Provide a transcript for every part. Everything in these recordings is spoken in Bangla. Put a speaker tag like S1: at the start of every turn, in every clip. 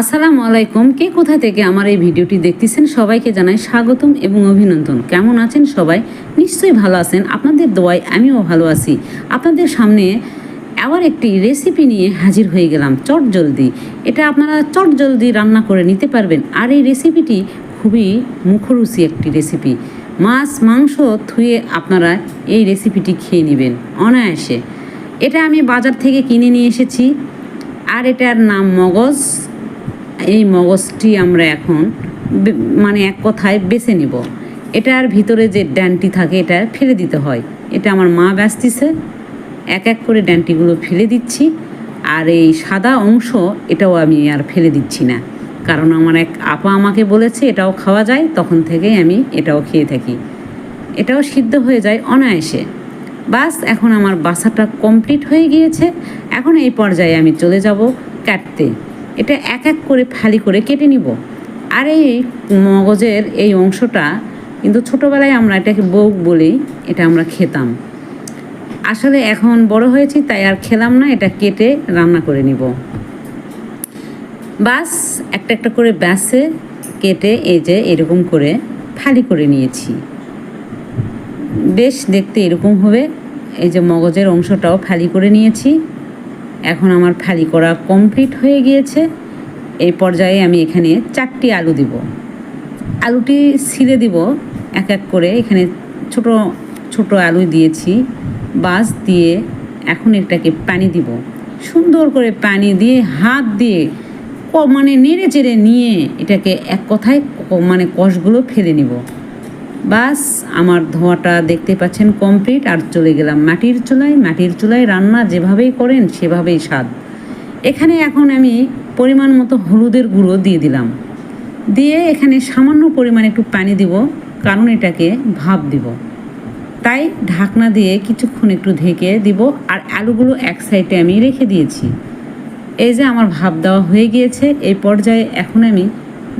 S1: আসসালামু আলাইকুম। কে কোথা থেকে আমার এই ভিডিওটি দেখতেছেন সবাইকে জানাই স্বাগতম এবং অভিনন্দন। কেমন আছেন সবাই? নিশ্চয়ই ভালো আছেন। আপনাদের দোয়ায় আমিও ভালো আছি। আপনাদের সামনে আবার একটি রেসিপি নিয়ে হাজির হয়ে গেলাম, চট জলদি। এটা আপনারা চট জলদি রান্না করে নিতে পারবেন। আর এই রেসিপিটি খুবই মুখরুচি একটি রেসিপি মাছ, মাংস থুয়ে আপনারা এই রেসিপিটি খেয়ে নেবেন অনায়াসে। এটা আমি বাজার থেকে কিনে নিয়ে এসেছি। আর এটার নাম মগজ। এই মগজটি আমরা এখন মানে এক কথায় বেছে নিব। এটার ভিতরে যে ডানটি থাকে, এটা ফেলে দিতে হয়। এটা আমার মা ব্যস্তিছে এক এক করে ডানটিগুলো ফেলে দিচ্ছি। আর এই সাদা অংশ, এটাও আমি আর ফেলে দিচ্ছি না। কারণ আমার এক আপা আমাকে বলেছে, এটাও খাওয়া যায়, তখন থেকেই আমি এটাও খেয়ে থাকি। এটাও সিদ্ধ হয়ে যায় অনায়াসে। বাস, এখন আমার বাসাটা কমপ্লিট হয়ে গিয়েছে। এখন এই পর্যায়ে আমি চলে যাব কাটতে। এটা এক এক করে ফালি করে কেটে নিব। আর এই মগজের এই অংশটা কিন্তু ছোটোবেলায় আমরা এটাকে বউ বলেই এটা আমরা খেতাম। আসলে এখন বড় হয়েছি, তাই আর খেলাম না, এটা কেটে রান্না করে নিব। বাস, একটা একটা করে ব্যাসে কেটে এই যে এরকম করে ফালি করে নিয়েছি। বেশ দেখতে এরকম হবে, এই যে মগজের অংশটাও ফালি করে নিয়েছি। এখন আমার ফালি করা কমপ্লিট হয়ে গিয়েছে। এই পর্যায়ে আমি এখানে চারটি আলু দিব। আলুটি ছিলে দিব, এক এক করে। এখানে ছোট ছোট আলু দিয়েছি বাস দিয়ে এখন এটাকে পানি দিব। সুন্দর করে পানি দিয়ে, হাত দিয়ে মানে নেড়ে চেড়ে নিয়ে এটাকে এক কথায় মানে কষগুলো ফেলে নিব। বাস, আমার ধোঁয়াটা দেখতে পাচ্ছেন কমপ্লিট আর চলে গেলাম মাটির চুলায়। মাটির চুলায় রান্না যেভাবেই করেন, সেভাবেই স্বাদ। এখানে এখন আমি পরিমাণ মতো হলুদের গুঁড়ো দিয়ে দিলাম। দিয়ে এখানে সামান্য পরিমাণে একটু পানি দিব, কারণ এটাকে ভাপ দিব। তাই ঢাকনা দিয়ে কিছুক্ষণ একটু ঢেকে দিব, আর আলুগুলো এক সাইডে আমি রেখে দিয়েছি। এই যে আমার ভাপ দেওয়া হয়ে গিয়েছে, এই পর্যায়ে এখন আমি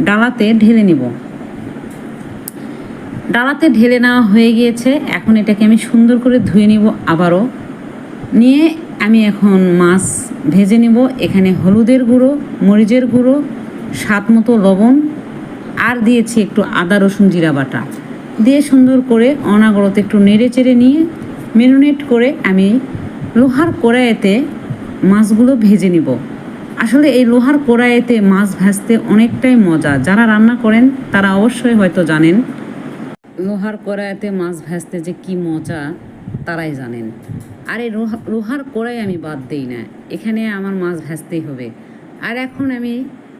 S1: ডালাতে ঢেলে নিব। ডালাতে ঢেলে নেওয়া হয়ে গিয়েছে। এখন এটাকে আমি সুন্দর করে ধুয়ে নিব আবারও। নিয়ে আমি এখন মাছ ভেজে নিব। এখানে হলুদের গুঁড়ো, মরিচের গুঁড়ো, স্বাদ মতো লবণ, আর দিয়েছি একটু আদা, রসুন, জিরা বাটা। দিয়ে সুন্দর করে অনাগরত একটু নেড়ে চেড়ে নিয়ে মেরিনেট করে আমি লোহার কড়াইতে মাছগুলো ভেজে নিব। আসলে এই লোহার কড়াইতে মাছ ভাজতে অনেকটাই মজা। যারা রান্না করেন তারা অবশ্যই হয়তো জানেন লোহার কড়াইতে মাছ ভাজতে যে কি মজা, তারাই জানেন। আর এই লোহা- লোহার কড়াই আমি বাদ দেই না। এখানে আমার মাছ ভাজতেই হবে। আর এখন আমি